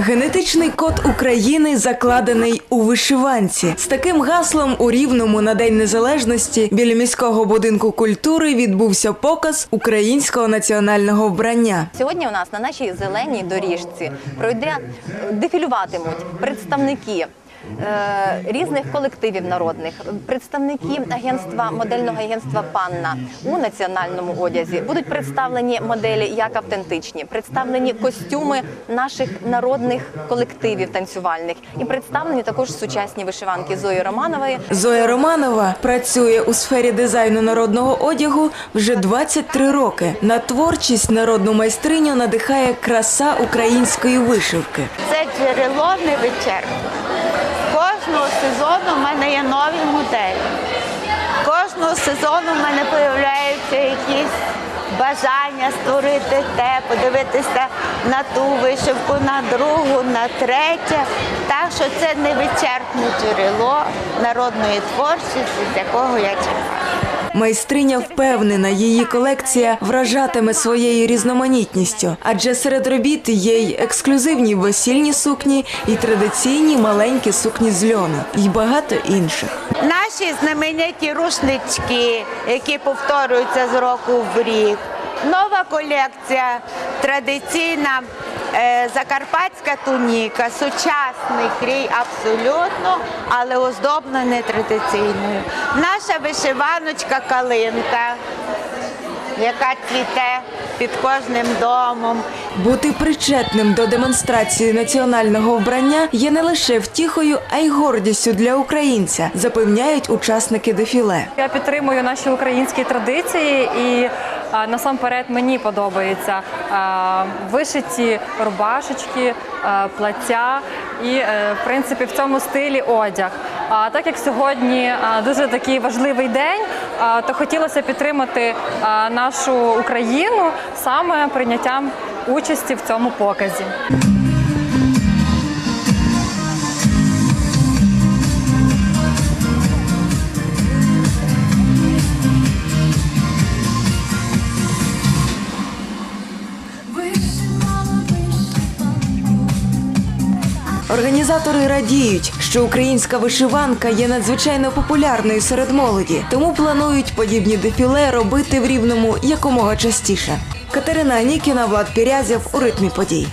Генетичний код України закладений у вишиванці. З таким гаслом у Рівному на День Незалежності біля міського будинку культури відбувся показ українського національного вбрання. Сьогодні у нас на нашій зеленій доріжці пройде дефілюватимуть представники. Е, Різних колективів народних представники агентства модельного агентства Панна у національному одязі будуть представлені моделі як автентичні, представлені костюми наших народних колективів танцювальних і представлені також сучасні вишиванки Зої Романової. Зоя Романова працює у сфері дизайну народного одягу вже 23 роки. На творчість народну майстриню надихає краса української вишивки. Це джерело невичерпне. Кожного сезону в мене є нові моделі. Кожного сезону в мене з'являються якісь бажання створити те, подивитися на ту вишивку, на другу, на третє. Так що це невичерпне джерело народної творчості, з якого я чекаю. Майстриня впевнена, її колекція вражатиме своєю різноманітністю, адже серед робіт є й ексклюзивні весільні сукні, і традиційні маленькі сукні з льону, і багато інших. Наші знамениті рушнички, які повторюються з року в рік. Нова колекція, традиційна закарпатська туніка, сучасний крій абсолютно, але оздоблений традиційною. Наша вишиваночка калинка, яка цвіте під кожним домом. Бути причетним до демонстрації національного вбрання є не лише втіхою, а й гордістю для українця, запевняють учасники дефіле. Я підтримую наші українські традиції і насамперед мені подобається вишиті рубашечки, плаття і е, в принципі в цьому стилі одяг. А так як сьогодні дуже такий важливий день, то хотілося підтримати нашу Україну саме прийняттям участі в цьому показі. Організатори радіють, що українська вишиванка є надзвичайно популярною серед молоді, тому планують подібні дефіле робити в рівному якомога частіше. Катерина Анікіна, Влад Пірязєв у ритмі подій.